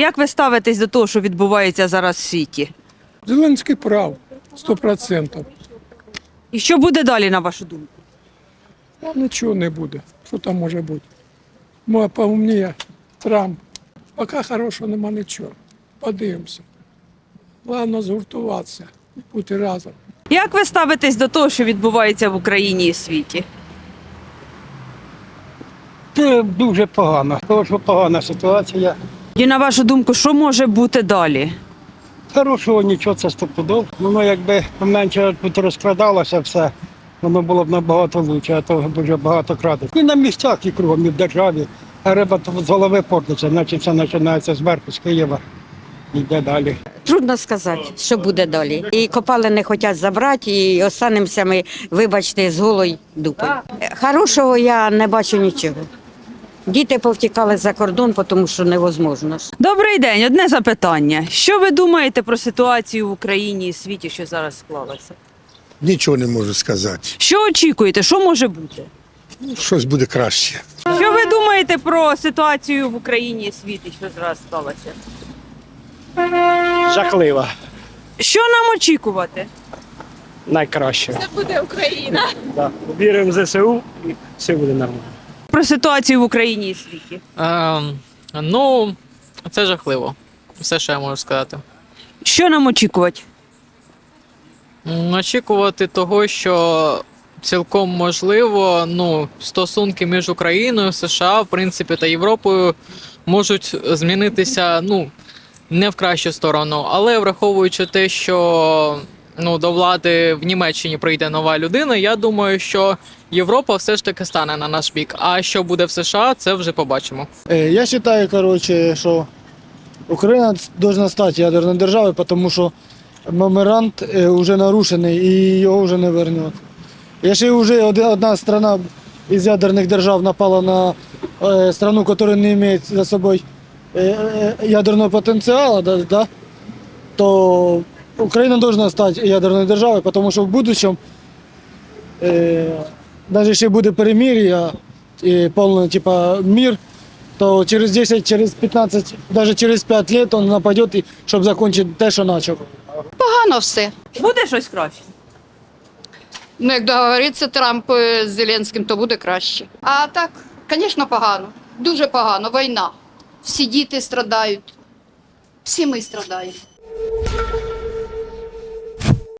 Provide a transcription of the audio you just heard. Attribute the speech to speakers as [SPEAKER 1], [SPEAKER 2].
[SPEAKER 1] Як ви ставитесь до того, що відбувається зараз в світі?
[SPEAKER 2] Зеленський прав, сто процентів.
[SPEAKER 1] І що буде далі, на вашу думку?
[SPEAKER 2] Нічого не буде. Що там може бути? Моя поумніє Трамп. Поки хорошого нема нічого. Подивимося. Головне згуртуватися і бути разом.
[SPEAKER 1] Як ви ставитесь до того, що відбувається в Україні і світі?
[SPEAKER 3] Це дуже погано, тому що погана ситуація.
[SPEAKER 1] І на вашу думку, що може бути далі?
[SPEAKER 3] Хорошого нічого це стопудов. Воно якби менше тут розкрадалося все, воно було б набагато краще, а то дуже багато крадуть. І на місцях, і кругом, і в державі. А риба то з голови портиться, значить все починається зверху, з Києва. і Йде далі.
[SPEAKER 4] Трудно сказати, що буде далі. І копали не хочуть забрати, і останемося ми, вибачте, з голою дупою. Хорошого я не бачу нічого. Діти повтікали за кордон, тому що невозможно.
[SPEAKER 1] Добрий день, одне запитання. Що ви думаєте про ситуацію в Україні і світі, що зараз склалася?
[SPEAKER 5] Нічого не можу сказати.
[SPEAKER 1] Що очікуєте? Що може бути?
[SPEAKER 5] Щось буде краще.
[SPEAKER 1] Що ви думаєте про ситуацію в Україні і світі, що зараз сталося?
[SPEAKER 6] Жахлива.
[SPEAKER 1] Що нам очікувати?
[SPEAKER 6] Найкраще. Це буде Україна. Да. Віримо в ЗСУ і все буде нормально.
[SPEAKER 1] Про ситуацію в Україні і світі?
[SPEAKER 7] Ем, ну, це жахливо. Все, що я можу сказати.
[SPEAKER 1] Що нам очікувати?
[SPEAKER 7] М, Очікувати того, що цілком можливо, ну, стосунки між Україною, США, в принципі, та Європою можуть змінитися, ну, не в кращу сторону, але враховуючи те, що ну, до влади в Німеччині прийде нова людина, я думаю, що Європа все ж таки стане на наш бік. А що буде в США, це вже побачимо.
[SPEAKER 8] Э, Я считаю, короче, что Украина должна стать ядерной державой, потому что меморант э, уже нарушений і його вже не вернуть. Якщо вже оди- одна страна із ядерних держав напала на э, страну, яка не має за собою э, э, ядерного потенціалу, да, да, то Україна должна стати ядерною державою, тому що в будущем, э, навіть якщо буде перемир'я і повний типа, мир, то через 10, через 15, даже через 5 лет он нападет, і- щоб закончити те, що почав.
[SPEAKER 9] Погано все.
[SPEAKER 1] Буде щось краще?
[SPEAKER 9] Ну, як договориться Трамп з Зеленським, то буде краще. А так, звісно, погано. Дуже погано. Війна. Всі діти страдають. Всі ми страдаємо.